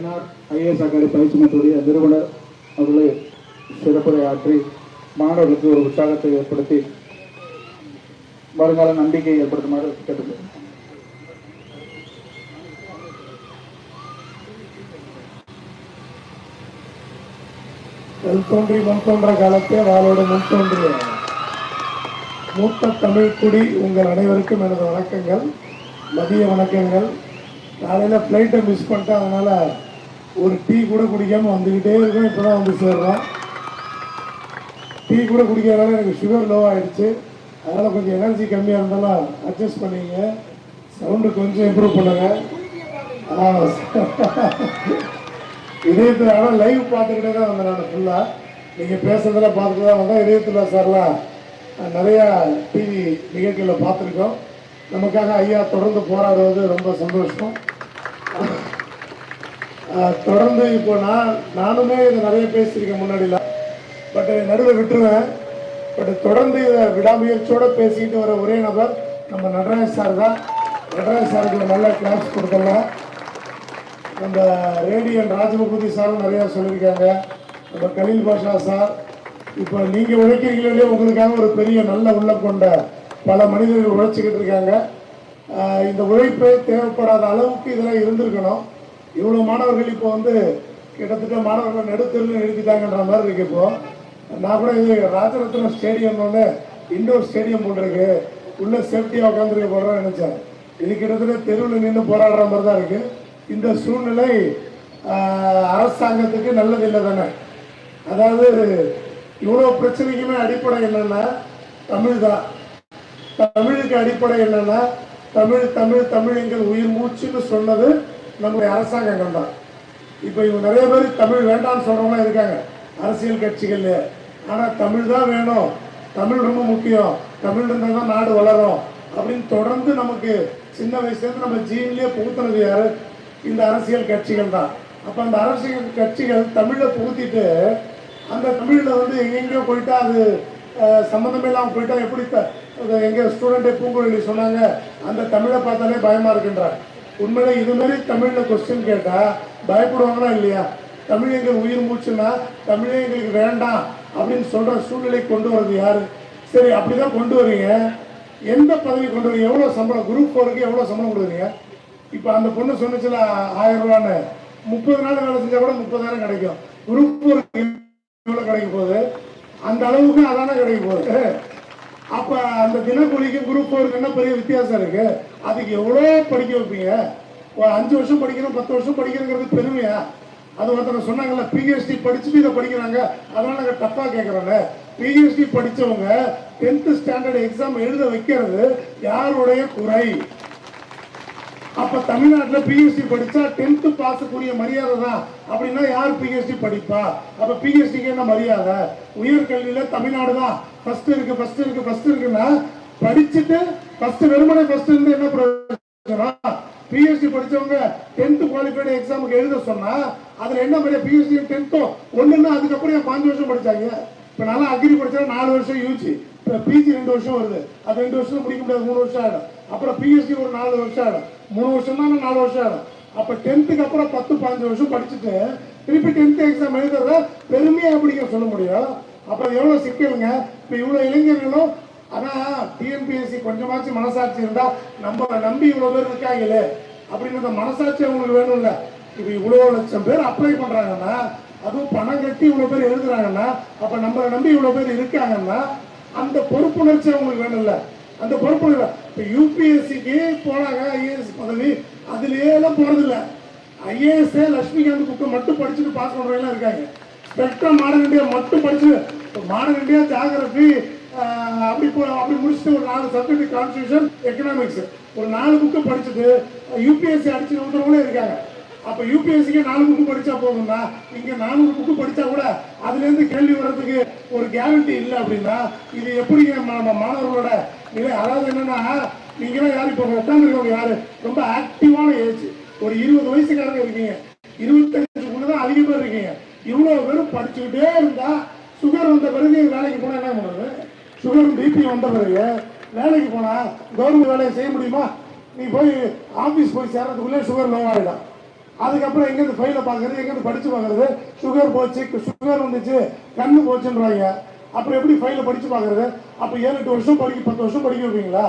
NR IAS academy பயிற்சி மையத்துடைய நிறுவனர் அவர்களை சிறப்புரை ஆற்றி மாணவர்களுக்கு ஒரு உற்சாகத்தை ஏற்படுத்தி வருங்கால நம்பிக்கை ஏற்படுத்துமாறு கேட்டுக்கொள்கிறேன். தோன்றி முன் தோன்ற காலத்தே வாழோடு முன் தோன்றிய மூத்த தமிழ் குடி உங்கள் அனைவருக்கும் எனது வணக்கங்கள் மதிய வணக்கங்கள். காலையில் ஃப்ளைட்டை மிஸ் பண்ணிட்டேன் அதனால் ஒரு டீ கூட குடிக்காமல் வந்துக்கிட்டே இருக்கோம் இப்போ தான் வந்து சேர்றோம் டீ கூட குடிக்கிறதால எனக்கு சுகர் லோ ஆயிடுச்சு. அதனால் கொஞ்சம் எனர்ஜி கம்மியாக இருந்தாலும் அட்ஜஸ்ட் பண்ணிங்க. சவுண்டு கொஞ்சம் இம்ப்ரூவ் பண்ணுங்க. ஆ, இதயத்தில் ஆனால் லைவ் பார்த்துக்கிட்டே தான் வந்தேன் நான் ஃபுல்லாக நீங்கள் பேசுறதெல்லாம் பார்த்துட்டு தான் வந்தேன். இதயத்தில் சார்லாம் நிறையா டிவி நிகழ்ச்சிகளை பார்த்துருக்கோம். நமக்காக ஐயா தொடர்ந்து போராடுவது ரொம்ப சந்தோஷம். தொடர்ந்து இப்போ நான் நானுமே இதை நிறைய பேசியிருக்கேன் முன்னாடிலாம். பட் நடுவில் விட்டுருவேன். பட் தொடர்ந்து இதை விடாமுயற்சியோடு பேசிக்கிட்டு வர ஒரே நபர் நம்ம நடராஜ் சார் தான். நடராஜ் சாருக்கு நல்ல கிளாஸ் கொடுத்துடலாம் நம்ம ரேடியன் ராஜபூதி சாரும் நிறையா சொல்லியிருக்காங்க. நம்ம கலீல் பாஷா சார். இப்போ நீங்கள் உழைக்கிறீங்களே உங்களுக்காக ஒரு பெரிய நல்ல உள்ள கொண்ட பல மனிதர்கள் உழைச்சிக்கிட்டு இருக்காங்க. இந்த உழைப்பே தேவைப்படாத அளவுக்கு இதெல்லாம் இருந்திருக்கணும். இவ்வளோ மாணவர்கள் இப்போ வந்து கிட்டத்தட்ட மாணவர்கள் நடுத்தருன்னு எழுதிட்டாங்கன்ற மாதிரி இருக்கு இப்போ. நான் கூட இது ராஜரத்னம் ஸ்டேடியம் இண்டோர் ஸ்டேடியம் போட்டிருக்கு உள்ள சேஃப்டியாக உட்காந்துருக்க போகிறோம் நினச்சேன். இது கிட்டத்தட்ட தெருவில் நின்று போராடுற மாதிரி தான் இருக்கு. இந்த சூழ்நிலை அரசாங்கத்துக்கு அரசாங்கத்துக்கு நல்லதில்லை தானே? அதாவது இவ்வளோ பிரச்சனைக்குமே அடிப்படை என்னென்னா தமிழ் தான். தமிழுக்கு அடிப்படை என்னென்னா தமிழ் தமிழ் தமிழ் எங்கள் உயிர் மூச்சுன்னு சொன்னது நம்முடைய அரசாங்கம் தான் இப்போ இவங்க நிறைய பேர் தமிழ் வேண்டாம்னு சொல்கிறவங்களாம் இருக்காங்க. அரசியல் கட்சிகள்ல. ஆனால் தமிழ் தான் வேணும். தமிழ் ரொம்ப முக்கியம். தமிழ் இருந்தால் தான் நாடு வளரும். அப்படின்னு தொடர்ந்து நமக்கு சின்ன வயசுலேருந்து நம்ம ஜீன்லேயே புகுத்துனது யார்? இந்த அரசியல் கட்சிகள் தான். அப்போ அந்த அரசியல் கட்சிகள் தமிழை புகுத்திட்டு அந்த தமிழில் வந்து எங்கெங்கேயோ போயிட்டா அது சம்மந்தமே இல்லாமல் போயிட்டா எப்படி எங்கள் ஸ்டூடெண்ட்டே பூங்குழலி சொன்னாங்க அந்த தமிழை பார்த்தாலே பயமாக இருக்கின்றாங்க. உண்மையில இது மாதிரி தமிழ்ல கொஸ்டின் கேட்டா பயப்படுவாங்களா இல்லையா? தமிழ் எங்கள் உயிர் மூச்சுன்னா தமிழே எங்களுக்கு வேண்டாம் அப்படின்னு சொல்ற சூழ்நிலை கொண்டு வர்றது யாரு? சரி அப்படிதான் கொண்டு வரீங்க எந்த பதவி கொண்டு வரீங்க எவ்வளவு சம்பளம்? குரூப் ஃபோருக்கு எவ்வளவு சம்பளம் கொடுக்குறீங்க இப்போ அந்த பொண்ணு சொன்னுச்சுல ஆயிரம் ரூபான்னு. முப்பது நாள் வேலை செஞ்சா கூட முப்பதாயிரம் கிடைக்கும். குரூப் ஃபோருக்கு எவ்வளோ கிடைக்கும் போகுது. அந்த அளவுக்கு அதானே கிடைக்கும் போகுது. அப்ப அந்த தினக்கூலிக்கும் குரூப் ஃபோருக்கு என்ன பெரிய வித்தியாசம் இருக்கு? அதுக்கு எவ்வளோ படிக்க வைப்பீங்க? ஒரு அஞ்சு வருஷம் படிக்கணும் பத்து வருஷம் படிக்கணுங்கிறது பெருமையா? அது ஒருத்தர் சொன்னாங்கல்ல பிஹெச்டி படிச்சுட்டு இதை படிக்கிறாங்க. அதனால நாங்கள் டஃப்பாக கேட்குறோன்னு பிஹெச்டி படித்தவங்க டென்த்து ஸ்டாண்டர்ட் எக்ஸாம் எழுத வைக்கிறது யாருடைய குறை? அப்ப தமிழ்நாட்டுல பிஎஸ்சி படிச்சா டென்த் பாஸுக்குரிய மரியாதை தான். அப்படின்னா யார் பிஎஸ்சி படிப்பா? அப்ப பிஎஸ்சிக்கு என்ன மரியாதை? உயர்கல்வியில தமிழ்நாடு தான். ஃபர்ஸ்ட் இருக்கு ஃபர்ஸ்ட் இருக்கு ஃபர்ஸ்ட் இருக்குன்னா படிச்சுட்டு ஃபர்ஸ்ட் வெறுமனே ஃபர்ஸ்ட் இருந்து என்ன பிரயோஜனம்? பிஎஸ்சி படிச்சவங்க டென்த் குவாலிஃபைடு எக்ஸாமுக்கு எழுத சொன்னா அதுல என்ன மாதிரி பிஎஸ்சி டென்த்தோ ஒண்ணுன்னா அதுக்கப்புறம் என் பாஞ்சு வருஷம் படிச்சாங்க? இப்ப நல்லா அக்ரி படிச்சா நாலு வருஷம் யூஜி இப்போ பிஜி ரெண்டு வருஷம் வருது. அது ரெண்டு வருஷம் முடிக்க முடியாது மூணு வருஷம் ஆகிடும் அப்புறம் பிஎஸ்சி ஒரு நாலு வருஷம் ஆகிடும் மூணு வருஷம் தான் நாலு வருஷம் ஆகிடும் அப்போ டென்த்துக்கு அப்புறம் பத்து பதினஞ்சு வருஷம் படிச்சுட்டு திருப்பி டென்த் எக்ஸாம் எழுதுறத பெருமையாக அப்படிங்க சொல்ல முடியும்? அப்போ எவ்வளோ சிக்கலுங்க? இப்போ இவ்வளோ இளைஞர்களும் ஆனால் டிஎன்பிஎஸ்சி கொஞ்சமாச்சும் மனசாட்சி இருந்தால் நம்ம நம்பி இவ்வளோ பேர் இருக்காங்களே அப்படின்னு மனசாட்சி அவங்களுக்கு வேணும்ல. இப்போ இவ்வளோ லட்சம் பேர் அப்ளை பண்ணுறாங்கன்னா அதுவும் பணம் கட்டி இவ்வளோ பேர் எழுதுறாங்கன்னா அப்போ நம்மளை நம்பி இவ்வளோ பேர் இருக்காங்கன்னா அந்த பொறுப்புணர்ச்சி அவங்களுக்கு வேணும்ல. அந்த பொறுப்பு இப்போ யூபிஎஸ்சிக்கு போனாங்க ஐஏஎஸ் பதவி அதுலேயே எல்லாம் போகிறதில்ல ஐஏஎஸ்ஏ லட்சுமிகாந்த் புக்கை மட்டும் படிச்சுட்டு பாஸ் பண்ணுறவங்களாம் இருக்காங்க. ஸ்பெக்ட்ரம் மாடர்ன் இண்டியா மட்டும் படிச்சு மாடர்ன் இண்டியா ஜாகிரபி அப்படி போ அப்படி முடிச்சுட்டு ஒரு நாலு சப்ஜெக்ட் கான்ஸ்டியூஷன் எக்கனாமிக்ஸ் ஒரு நாலு புக்கு படிச்சுட்டு யூபிஎஸ்சி அடிச்சு நோக்கிறவங்களே இருக்காங்க. அப்போ யூபிஎஸ்சிக்கு நாலு புக்கு படித்தா போதும்னா இங்கே நானூறு புக்கு படித்தா கூட அதுலேருந்து கேள்வி வர்றதுக்கு ஒரு கேரண்டி இல்லை அப்படின்னா இது எப்படி நம்ம மாணவர்களோட நிலை? அதாவது என்னன்னா நீங்களாம் யார்? இப்போ உட்காந்துருக்கவங்க யார்? ரொம்ப ஆக்டிவான ஏஜ் ஒரு இருபது வயசுக்காரங்க இருக்கீங்க. இருபத்தஞ்சுக்குள்ள தான் அதிக பேர் இருக்கீங்க. இவ்வளோ பேரும் படிச்சுக்கிட்டே இருந்தால் சுகர் வந்த பிறகு வேலைக்கு போனால் என்ன பண்ணுறது? சுகர் பிபி வந்த பிறகு வேலைக்கு போனால் கவர்மெண்ட் வேலையை செய்ய முடியுமா? நீ போய் ஆஃபீஸ் போய் சேர்றதுக்குள்ளே சுகர் லோ அதுக்கப்புறம் எங்கேருந்து ஃபைலை பார்க்குறது எங்கேருந்து படிச்சு பார்க்குறது? சுகர் போச்சு சுகர் வந்துச்சு கண்ணு போச்சுன்றாங்க. அப்புறம் எப்படி ஃபைலை படிச்சு பார்க்குறது? அப்போ ஏழு எட்டு வருஷம் படிக்க பத்து வருஷம் படிக்க வைப்பீங்களா?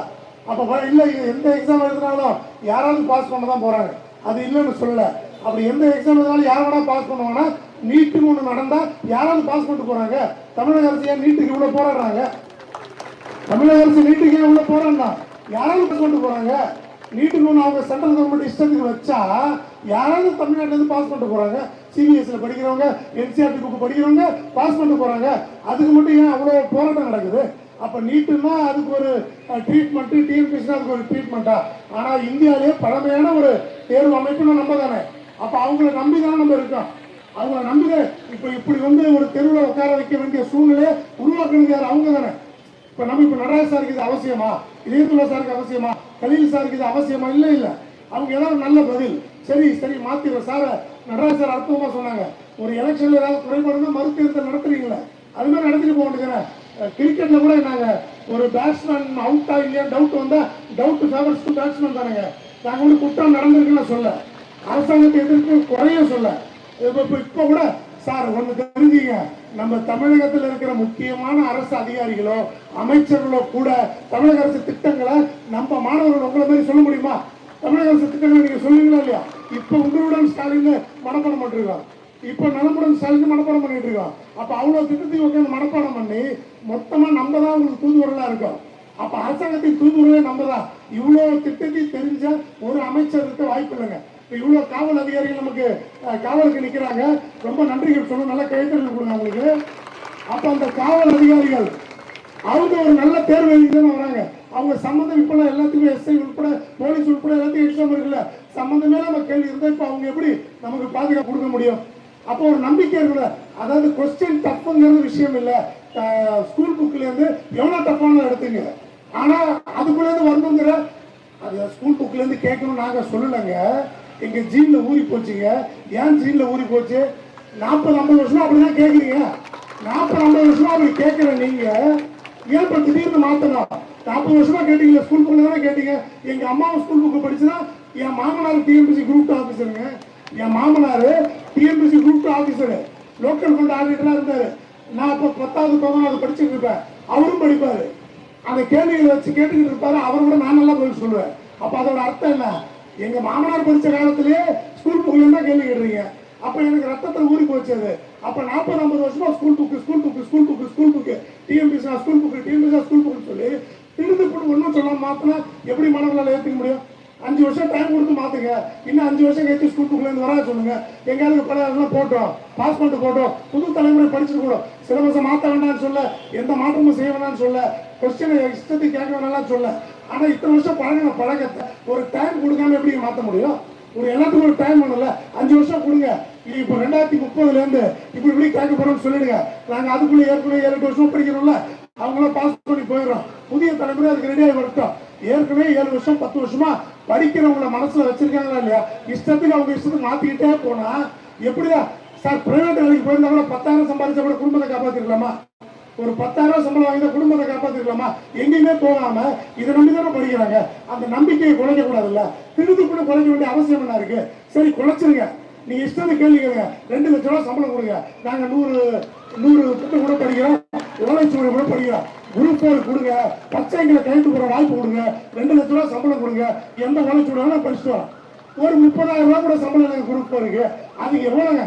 அப்போ இல்லை எந்த எக்ஸாம் எழுதினாலும் யாராவது பாஸ் பண்ண தான் போகிறாங்க அது இல்லைன்னு சொல்லல. அப்படி எந்த எக்ஸாம் எழுதினாலும் யார் வேணா பாஸ் பண்ணுவாங்கன்னா நீட்டுன்னு ஒன்று நடந்தால் யாராவது பாஸ் பண்ணிட்டு போகிறாங்க தமிழக அரசு ஏன் நீட்டுக்கு இவ்வளோ போராடுறாங்க? தமிழக அரசு நீட்டுக்கு ஏன் இவ்வளோ போறான்னா யாராவது பாஸ் பண்ணிட்டு போறாங்க. நீட்டு மூணு அவங்க சென்ட்ரல் கவர்மெண்ட் இஷ்டத்துக்கு வச்சா யாராவது தமிழ்நாட்டிலேருந்து பாஸ் பண்ணிட்டு போறாங்க. சிபிஎஸ்சியில் படிக்கிறவங்க என்சிஆர்டி புக் படிக்கிறவங்க பாஸ் பண்ணிட்டு போறாங்க. அதுக்கு மட்டும் ஏன் அவ்வளோ போராட்டம் நடக்குது? அப்போ நீட்டுன்னா அதுக்கு ஒரு ட்ரீட்மெண்ட்டு டிஎன்பிஎஸ்னா அதுக்கு ஒரு ட்ரீட்மெண்ட்டா ஆனால் இந்தியாவிலேயே பழமையான ஒரு தேர்வு அமைப்புன்னு நம்ம தானே. அப்போ அவங்கள நம்பி தானே நம்ம இருக்கோம். அவங்கள நம்பிதான் இப்போ இப்படி வந்து ஒரு தெருவில் உட்கார வைக்க வேண்டிய சூழ்நிலையை உருவாக்குனது யார்? அவங்க தானே. இப்போ நம்ம இப்போ நடராஜ் சாருக்கு இது அவசியமா? இதயத்துல்லா சாருக்கு அவசியமா? கலீல் சாருக்கு இது அவசியமா? இல்லை இல்லை. அவங்க ஏதாவது நல்ல பதில். சரி சரி மாத்திர சார நடராஜ் சார் அற்புதமா சொன்னாங்க. ஒரு எலெக்ஷன்ல ஏதாவது குறைபாடுனா மறு தேர்தல் நடத்துறீங்களே. அது மாதிரி நடத்திட்டு போக வேண்டியதானே கிரிக்கெட்ல கூட நாங்க ஒரு பேட்ஸ்மேன் அவுட்டா இல்லையா டவுட் வந்தா டவுட் ஃபேவர்ஸ் டு பேட்ஸ்மேன் தானுங்க. நாங்க வந்து குற்றம் நடந்திருக்குன்னு சொல்ல. அரசாங்கத்தை எதிர்க்க குறைய சொல்ல. இப்போ இப்போ கூட சார் ஒன்று தெரிஞ்சுங்க. நம்ம தமிழகத்தில் இருக்கிற முக்கியமான அரசு அதிகாரிகளோ அமைச்சர்களோ கூட தமிழக அரசு திட்டங்களை நம்ம மாணவர்கள் உங்களை மாதிரி சொல்ல முடியுமா? தமிழக அரசு திட்டங்களை நீங்க சொல்லுங்களா இல்லையா? இப்ப உங்களுடன் ஸ்டாலின் மனப்பாடம் பண்ணிருக்கோம் இப்ப நலமுடன் ஸ்டாலின் மனப்பாடம் பண்ணிட்டு இருக்கோம் அப்ப அவ்வளவு திட்டத்தையும் உட்காந்து மனப்பாடம் பண்ணி மொத்தமா நம்ம தான் உங்களுக்கு தூதுவரலா இருக்கோம். அப்ப அரசாங்கத்தின் தூதுவரவே நம்ம தான் இவ்வளவு திட்டத்தையும் தெரிஞ்ச ஒரு அமைச்சர் இருக்க வாய்ப்பு இல்லைங்க இப்ப இவ்வளவு காவல் அதிகாரிகள் நமக்கு காவலுக்கு நிக்கிறாங்க ரொம்ப நன்றிகள் சொல்லணும் நல்ல கைத்தறிகள் கொடுங்க அவங்களுக்கு. அப்ப அந்த காவல் அதிகாரிகள் அவங்க ஒரு நல்ல தேர்வு எழுதிதான் வராங்க. அவங்க சம்மந்தம் இப்பெல்லாம் எல்லாத்துக்குமே எஸ்ஐ உட்பட போலீஸ் உட்பட எல்லாத்துக்கும் எக்ஸாம் இருக்குல்ல சம்மந்தமே நம்ம கேள்வி இருந்தால் இப்போ அவங்க எப்படி நமக்கு பாதுகாப்பு கொடுக்க முடியும்? அப்போ ஒரு நம்பிக்கை இருக்குல்ல. அதாவது கொஸ்டின் தப்புங்கிறது விஷயம் இல்லை. ஸ்கூல் புக்லேருந்து இருந்து எவ்வளவு தப்பான எடுத்துங்க. ஆனால் அதுக்குள்ளேருந்து வரணுங்கிற அது ஸ்கூல் புக்லேருந்து இருந்து நாங்கள் நாங்க சொல்லலைங்க. எங்க ஜீன்ல ஊறி போச்சுங்க. ஏன் ஜீன்ல ஊறி போச்சு? நாற்பது ஐம்பது வருஷமா அப்படிதான் கேக்குறீங்க. நாற்பது ஐம்பது வருஷம் அப்படி கேட்கிற நீங்க. ஏன் இப்ப திடீர்னு மாத்தணும்? நாற்பது வருஷமா கேட்டீங்க ஸ்கூல் புக்கில் தானே கேட்டீங்க. எங்க அம்மாவும் ஸ்கூல் புக்கு படிச்சுனா என் மாமனார் டிஎம்பிசி குரூப் டூ ஆஃபீஸருங்க என் மாமனார் TNPSC group two officer local fund ஆடிட்டராக இருந்தார். நான் இப்போ பத்தாவது பதினாவது படிச்சுட்டு இருப்பேன். அவரும் படிப்பார். அந்த கேள்விகளை வச்சு கேட்டுக்கிட்டு இருப்பாரு. அவர் கூட நான் நல்லா பதில் சொல்லுவேன். அப்போ அதோட அர்த்தம் என்ன? எங்க மாமனார் படிச்ச காலத்திலேயே ஸ்கூல் புக்ல தான் கேள்வி கேட்டுறீங்க அப்ப எனக்கு ரத்தத்தை ஊறி போச்சு அது. அப்ப நாற்பது ஐம்பது வருஷமா school book school book school book school book டிஎம்பிசா school book டிஎம்பிசா ஸ்கூல் புக்குன்னு சொல்லி திருந்து போட்டு ஒன்றும் சொல்லாம மாத்தினா எப்படி மாணவர்களால் ஏற்றுக்க முடியும்? அஞ்சு வருஷம் டைம் கொடுத்து மாத்துங்க. இன்னும் அஞ்சு வருஷம் கழிச்சு ஸ்கூல் புக்லேருந்து வராது சொல்லுங்க. எங்கேயாவது பழைய போட்டோம். பாஸ் பண்ணிட்டு போட்டோம். புது தலைமுறை படிச்சுட்டு கூட. சிலபஸை மாற்ற வேண்டாம்னு சொல்ல. எந்த மாற்றமும் செய்ய வேண்டாம்னு சொல்ல. கொஸ்டினை இஷ்டத்துக்கு கேட்க வேணாம்னு சொல்ல. ஆனால் இத்தனை வருஷம் பழகின பழக்கத்தை ஒரு டைம் கொடுக்காம எப்படி மாற்ற முடியும்? ஒரு எல்லாத்துக்கும் ஒரு டைம் வேணும்ல. அஞ்சு வருஷம் கொடுங்க. இப்போ ரெண்டாயிரத்தி முப்பதுலேருந்து இப்படி இப்படி கேட்க போறோம்னு சொல்லிடுங்க. நாங்கள் அதுக்குள்ளே ஏற்கனவே ஏழு எட்டு வருஷம் படிக்கிறோம்ல. அவங்களாம் பாஸ் பண்ணி போயிடுறோம். புதிய தலைமுறை அதுக்கு ரெடியாக வரட்டும். ஏற்கனவே ஏழு வருஷம் பத்து வருஷமா படிக்கிறவங்கள மனசுல வச்சிருக்காங்களா இல்லையா? இஷ்டத்துக்கு அவங்க இஷ்டத்துக்கு மாத்திக்கிட்டே போனா எப்படிதான் சார் பிரைவேட் வேலைக்கு போயிருந்தா கூட பத்தாயிரம் சம்பாதிச்சா கூட குடும்பத்தை காப்பாத்திருக்கலாமா? ஒரு பத்தாயிரம் ரூபாய் சம்பளம் வாங்கி குடும்பத்தை காப்பாத்திருக்கலாமா? எங்கேயுமே போகாம இதை நம்பி தானே படிக்கிறாங்க. அந்த நம்பிக்கையை குலைக்க கூடாதுல்ல. திருது கூட குலைக்க வேண்டிய அவசியம் என்ன இருக்கு? சரி குறைச்சிருங்க. நீங்க இஷ்டத்தை கேள்வி கேளுங்க. ரெண்டு லட்ச ரூபாய் சம்பளம் கொடுங்க. நாங்க நூறு நூறு புத்தகம் கூட படிக்கிறோம். ஓலைச்சுவடி கூட படிக்கிறோம். குரூப் பேர் கொடுங்க. பச்சைங்களை கைட்டு போகிற வாய்ப்பு கொடுங்க. ரெண்டு லட்ச ரூபா சம்பளம் கொடுங்க. எந்த ஓலைச்சுவடி வேணா படிச்சுட்டு வரோம் ஒரு முப்பதாயிரம் ரூபா கூட சம்பளம் எனக்கு குரூப் பேருக்கு அது எவ்வளோங்க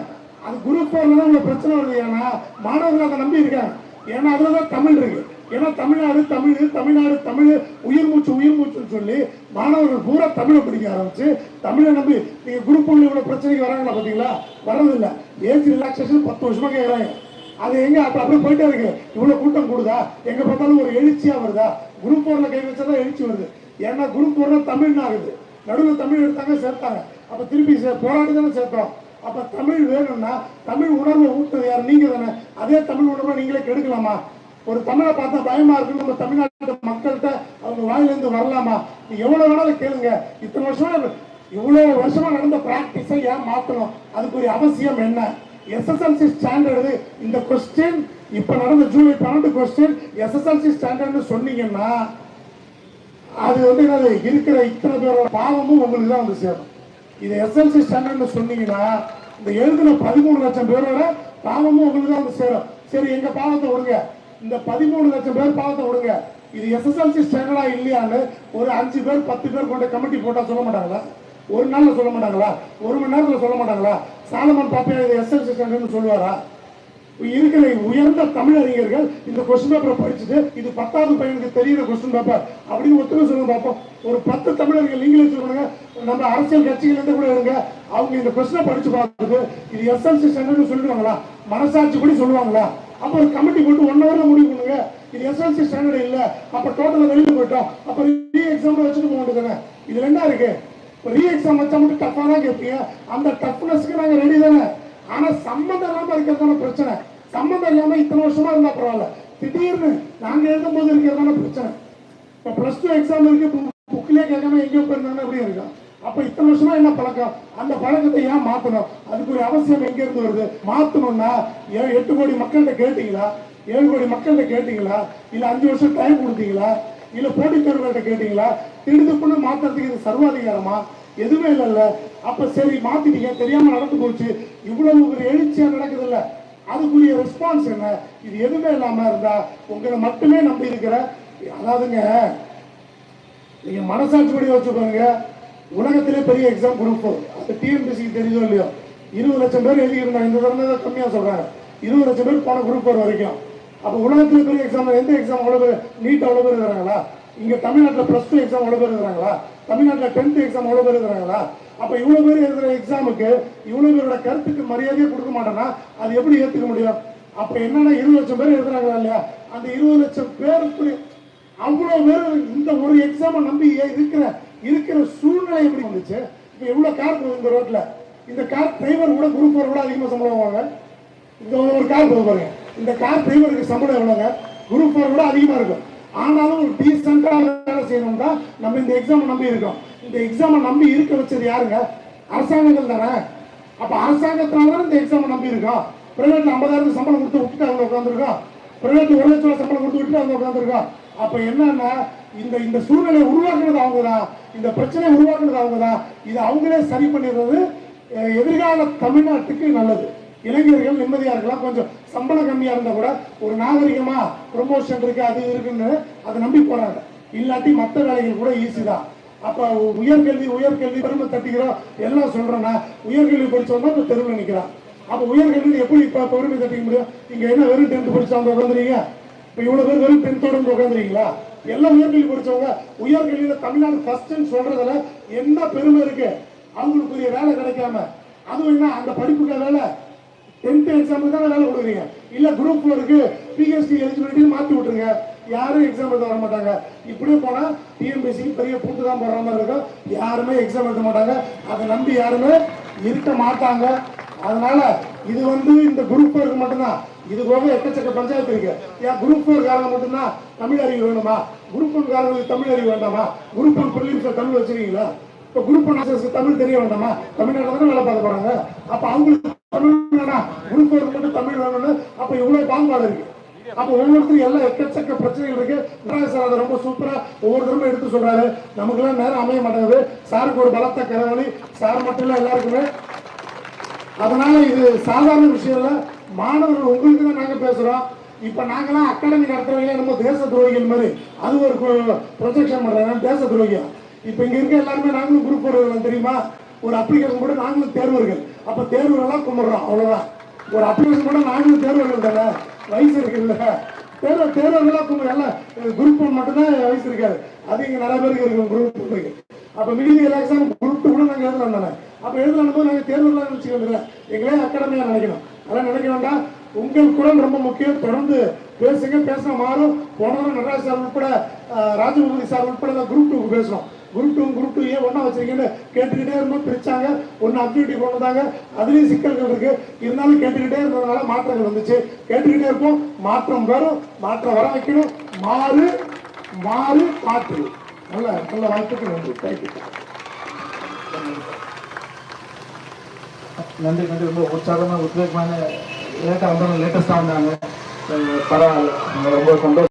அது குரூப் பேர்ல தான் உங்களுக்கு பிரச்சனை வருது. ஏன்னா மாணவர்கள் அதை நம்பி இருக்காங்க. ஏன்னா அதில் தான் தமிழ் இருக்கு. ஏன்னா தமிழ்நாடு தமிழ் தமிழ்நாடு தமிழ் உயிர் மூச்சு உயிர் மூச்சுன்னு சொல்லி மாணவர்கள் பூரா தமிழை படிக்க ஆரம்பிச்சு தமிழை நம்பி நீங்கள் குரூப் ஒன்று இவ்வளவு பிரச்சனைக்கு வராங்களா பாத்தீங்களா? வர்றதில்ல. ஏஜ் ரிலாக்ஸேஷன் பத்து வருஷமாக கேட்குறாங்க அது எங்க? அப்ப அப்படியே போயிட்டே இருக்கு. இவ்வளவு கூட்டம் கூடுதா? எங்க பார்த்தாலும் ஒரு எழுச்சியா வருதா? குரூப் போர்ல கை வச்சாதான் எழுச்சி வருது. ஏன்னா குரூப் போர்ல தமிழ்னு ஆகுது. நடுவில் தமிழ் எடுத்தாங்க சேர்த்தாங்க. அப்ப திருப்பி போராடி தானே சேர்த்தோம் அப்ப தமிழ் வேணும்னா தமிழ் உணர்வை ஊட்டுறது யார்? நீங்க தானே. அதே தமிழ் உணர்வை நீங்களே கெடுக்கலாமா? ஒரு தமிழை பார்த்தா பயமா இருக்கு நம்ம தமிழ்நாட்டு மக்கள்கிட்ட அவங்க வாயிலிருந்து வரலாமா? நீ எவ்வளவு வேணாலும் கேளுங்க. இத்தனை வருஷமா இவ்வளவு வருஷமா நடந்த பிராக்டிஸை ஏன் மாத்தணும்? அதுக்குரிய அவசியம் என்ன? எஸ்எஸ்எல்சி ஸ்டாண்டர்டு இந்த கொஸ்டின் இப்போ நடந்த ஜூலை பன்னெண்டு கொஸ்டின் எஸ்எஸ்எல்சி ஸ்டாண்டர்ட்னு சொன்னீங்கன்னா அது வந்து என்னது இருக்கிற இத்தனை பேரோட பாவமும் உங்களுக்கு தான் வந்து சேரும். இது எஸ்எல்சி ஸ்டாண்டர்ட்னு சொன்னீங்கன்னா இந்த எழுதின பதிமூணு லட்சம் பேரோட பாவமும் உங்களுக்கு தான் வந்து சேரும். சரி எங்க பாவத்தை விடுங்க. இந்த பதிமூணு லட்சம் பேர் பாவத்தை விடுங்க. இது எஸ்எஸ்எல்சி ஸ்டாண்டர்டா இல்லையான்னு ஒரு அஞ்சு பேர் பத்து பேர் கொண்ட கமிட்டி போட்டா சொல்ல மாட்டாங்களா? ஒரு நாள்ல சொல்ல மாட்டாங்களா? ஒரு மணி நேரத்தில் சொல்ல மாட்டாங்களா? சாலமன் பாப்பையா இது எஸ்எல்சி ஸ்டாண்டர்ட்னு சொல்லுவாரா? இருக்கிற உயர்ந்த தமிழறிஞர்கள் இந்த கொஸ்டின் பேப்பரை படிச்சுட்டு இது பத்தாவது பையனுக்கு தெரியுற கொஸ்டின் பேப்பர் அப்படின்னு ஒத்துக்க சொல்லுங்க பார்ப்போம் ஒரு பத்து தமிழர்கள் நீங்களே சொல்லுங்க நம்ம அரசியல் கட்சிகள் இருந்து கூட இருங்க. அவங்க இந்த கொஸ்டினை படிச்சு பார்த்துட்டு இது எஸ்எல்சி ஸ்டாண்டர்ட்னு சொல்லிடுவாங்களா மனசாட்சி கூட சொல்லுவாங்களா? அப்ப ஒரு கமிட்டி போட்டு ஒன் ஹவர்ல முடிவு பண்ணுங்க. இது எஸ்எல்சி ஸ்டாண்டர்ட் இல்ல. அப்ப டோட்டலா வெளியில போயிட்டோம். அப்ப ரீ எக்ஸாம் வச்சுட்டு போக வேண்டியதானே இது ரெண்டா இருக்கு? ரீ எக்ஸாம் வச்சா மட்டும் டஃப்பாக தான் கேட்பீங்க அந்த டஃப்னஸ்க்கு நாங்க ரெடி தானே? ஆனா சம்மந்தம் இல்லாம இருக்கிறதான பிரச்சனை. சம்மந்தம் இல்லாம இத்தனை வருஷமா இருந்தா பரவாயில்ல. திடீர்னு நாங்க எழுதும் போது இருக்கிறதான பிரச்சனை. இப்ப பிளஸ் டூ எக்ஸாம் இருக்கு. புக்லயே கேட்காம எங்கேயோ போயிருந்தாங்கன்னா எப்படி இருக்கும்? அப்போ இத்தனை வருஷமா என்ன பழக்கம்? அந்த பழக்கத்தை ஏன் மாத்தணும்? அதுக்கு ஒரு அவசியம் எங்க இருந்து வருது? மாற்றணும்னா ஏன் எட்டு கோடி மக்கள்கிட்ட கேட்டீங்களா? ஏழு கோடி மக்கள்கிட்ட கேட்டீங்களா? இல்ல அஞ்சு வருஷம் டைம் கொடுத்தீங்களா? இல்ல போட்டித் தேர்வுகள்கிட்ட கேட்டீங்களா? திடுதுப்புன்னு மாத்துறதுக்கு இது சர்வாதிகாரமா? எதுவுமே இல்லைல்ல. அப்ப சரி மாத்திட்டீங்க. தெரியாம நடந்து போச்சு. இவ்வளவு ஒரு எழுச்சியா நடக்குது இல்ல அதுக்குரிய ரெஸ்பான்ஸ் என்ன? இது எதுவுமே இல்லாம இருந்தா உங்களை மட்டுமே நம்பி இருக்கிற அதாவதுங்க நீங்க மனசாட்சிப்படி வச்சுக்கோங்க உலகத்திலே பெரிய எக்ஸாம் குரூப் அது டிஎம்பிசிக்கு தெரியுதோ இல்லையோ? இருபது லட்சம் பேர் எழுதியிருந்தாங்க. இந்த தடவை தான் கம்மியா சொல்றாங்க. இருபது லட்சம் பேர் போன குரூப் வரைக்கும். அப்போ உலகத்திலே பெரிய எக்ஸாம் எந்த எக்ஸாம் அவ்வளவு பேர் நீட் அவ்வளவு பேர் இருக்கிறாங்களா இங்கே தமிழ்நாட்டில் ப்ளஸ் டூ எக்ஸாம் அவ்வளோ பேர் இருக்கிறாங்களா தமிழ்நாட்டில் டென்த் எக்ஸாம் அவ்வளோ பேர் இருக்கிறாங்களா அப்போ இவ்வளோ பேர் எழுதுகிற எக்ஸாமுக்கு இவ்வளோ பேரோட கருத்துக்கு மரியாதையே கொடுக்க மாட்டேன்னா அது எப்படி ஏற்றுக்க முடியும்? அப்போ என்னன்னா இருபது லட்சம் பேர் எழுதுறாங்களா இல்லையா? அந்த இருபது லட்சம் பேருக்கு அவ்வளோ பேர் இந்த ஒரு எக்ஸாமை நம்பி இருக்கிற இருக்கிற சூழ்நிலை எப்படி வந்துச்சு? இப்போ எவ்வளோ கார் போகுது இந்த ரோட்டில் இந்த கார் டிரைவர் கூட குரூப் கூட அதிகமாக சம்பளம் வாங்க இந்த ஒரு கார் போகுது பாருங்க. இந்த கார் டிரைவருக்கு சம்பளம் எவ்வளோங்க குரூப் ஃபோர் கூட அதிகமாக இருக்கும். ஆனாலும் ஒரு டீசெண்டாக வேலை செய்யணும்னா நம்ம இந்த எக்ஸாமை நம்பி இருக்கோம். இந்த எக்ஸாமை நம்பி இருக்க வச்சது யாருங்க? அரசாங்கங்கள் தானே. அப்போ அரசாங்கத்தினால தான் இந்த எக்ஸாமை நம்பி இருக்கோம். பிரைவேட்ல ஐம்பதாயிரம் சம்பளம் கொடுத்து விட்டுட்டு அவங்க உட்காந்துருக்கோம் பிரைவேட்ல ஒரு லட்சம் சம்பளம் கொடுத்து விட்டுட்டு அவங்க உட்காந்துருக்கோம் அப்போ என்னன்னா இந்த இந்த சூழ்நிலையை உருவாக்குனது அவங்க தான் இந்த பிரச்சனையை உருவாக்குனது அவங்க தான் இது அவங்களே சரி பண்ணிடுறது எதிர்கால தமிழ்நாட்டுக்கு நல்லது. இளைஞர்கள் நிம்மதியா இருக்கலாம். கொஞ்சம் சம்பளம் கம்மியா இருந்தா கூட ஒரு நாகரிகமா ப்ரொமோஷன் இருக்கு அது இருக்குன்னு அதை நம்பி போறாங்க. இல்லாட்டி மற்ற வேலைகள் கூட ஈஸி தான். அப்ப உயர்கல்வி உயர்கல்வி பெருமை தட்டிக்கிறோம். எல்லாம் சொல்றேன்னா உயர்கல்வி படிச்சவங்க இப்ப தெருவில் நிற்கிறான் அப்ப உயர்கல்வி எப்படி இப்ப பெருமை தட்டிக்க முடியும்? இங்க என்ன வெறும் டென்த் படிச்சவங்க உட்காந்துறீங்க இப்ப இவ்வளவு பேர் வெறும் டென்த்தோட வந்து உட்காந்துறீங்களா எல்லாம் உயர்கல்வி படிச்சவங்க உயர்கல்வியில தமிழ்நாடு ஃபர்ஸ்ட்னு சொல்றதுல என்ன பெருமை இருக்கு? அவங்களுக்குரிய வேலை கிடைக்காம. அதுவும் என்ன அந்த படிப்புக்கு வேலை? டென்த் எக்ஸாமுக்கு தான் வேலை கொடுக்குறீங்க. இல்ல குரூப் ஃபோருக்கு பிஎஸ்சி எலிஜிபிலிட்டி மாத்தி விட்டுருங்க. யாரும் எக்ஸாம் எழுத வர மாட்டாங்க. இப்படியே போனா டிஎம்பிசி பெரிய பூட்டு தான் போடுற மாதிரி இருக்கும். யாருமே எக்ஸாம் எழுத மாட்டாங்க. அதை நம்பி யாருமே இருக்க மாட்டாங்க. அதனால இது வந்து இந்த குரூப் ஃபோருக்கு மட்டும்தான். இது போக எக்கச்சக்க பஞ்சாயத்து இருக்கு. ஏன் குரூப் ஃபோர் காரணம் மட்டும்தான் தமிழ் அறிவு வேணுமா? குரூப் ஒன் காரணம் தமிழ் அறிவு வேண்டாமா? குரூப் ஒன் பிள்ளைங்க தமிழ் வச்சிருக்கீங்களா? இப்ப குரூப் ஒன் தமிழ் தெரிய வேண்டாமா? தமிழ்நாட்டில் தானே வேலை பார்க்க போறாங்க. அப்ப அவங்களுக்கு தமிழ் வேணாம். குரூப் ஃபோருக்கு மட்டும் தமிழ் வேணும்னு அப்ப இவ்வளவு பாகுபாடு இருக்கு. அப்ப ஒவ்வொருத்தரும் எல்லாம் எக்கச்சக்க பிரச்சனைகள் இருக்கு. நடராஜ சார் அதை ரொம்ப சூப்பரா ஒவ்வொருத்தருமே எடுத்து சொல்றாரு. நமக்குலாம் நேரம் அமைய மாட்டேங்குது. சாருக்கு ஒரு பலத்த கரவழி. சார் மட்டும் இல்ல எல்லாருக்குமே. அதனால இது சாதாரண விஷயம் இல்ல. மாணவர்கள் உங்களுக்கு தான் நாங்க பேசுறோம். இப்ப நாங்கெல்லாம் அகாடமி நடத்துறவங்க நம்ம தேச துரோகிகள் மாதிரி. அது ஒரு ப்ரொஜெக்ஷன் பண்றாங்க. தேச துரோகியா? இப்ப இங்க இருக்க எல்லாருமே நாங்களும் குரூப் போடுறோம் தெரியுமா? ஒரு அப்ளிகேஷன் கூட நாங்களும் தேர்வர்கள். அப்ப தேர்வுகளெல்லாம் கும்பிடுறோம் அவ்வளவுதான். ஒரு அப்ளிகேஷன் கூட நாங்களும் தேர்வர்கள் தானே? வயசு இருக்குல்ல. தேர்வு தேர்வர்களாக கும்பிடு குரூப் ஒன் மட்டும்தான் வயசு இருக்காது. அது இங்க நிறைய பேருக்கு இருக்கும் குரூப் இருக்கு அப்ப மீதி எல்லா எக்ஸாம் குரூப் டூ கூட நாங்க எழுதலாம் தானே? அப்ப எழுதலாம் போது நாங்க தேர்வுலாம் நினைச்சுக்க எங்களே அகாடமியா நினைக்கணும். அதெல்லாம் நினைக்க வேண்டாம். உங்கள் குரல் ரொம்ப முக்கியம். தொடர்ந்து பேசுங்க. பேசினா மாறும். போனவரும் நடராஜ் சார் உட்பட அஹ், சார் உட்பட குரூப் டூக்கு பேசணும் குரூப் டூ குரூப் டூ ஏன் ஒன்றா வச்சிருக்கீங்கன்னு கேட்டுக்கிட்டே இருந்தோம் பிரித்தாங்க ஒன்று அப்டியூட்டி கொண்டு வந்தாங்க. அதுலேயும் சிக்கல்கள் இருக்குது இருந்தாலும் கேட்டுக்கிட்டே இருந்ததுனால மாற்றங்கள் வந்துச்சு. கேட்டுக்கிட்டே இருப்போம். மாற்றம் வரும். மாற்றம் வர வைக்கணும். மாறு மாறு மாற்று. நல்ல நல்ல வாழ்த்துக்கள். நன்றி. தேங்க்யூ நன்றி நன்றி. ரொம்ப உற்சாகமாக உத்வேகமான லேட்டாக வந்தவங்க லேட்டஸ்டாக வந்தாங்க. பரவாயில்ல. ரொம்ப சந்தோஷம்.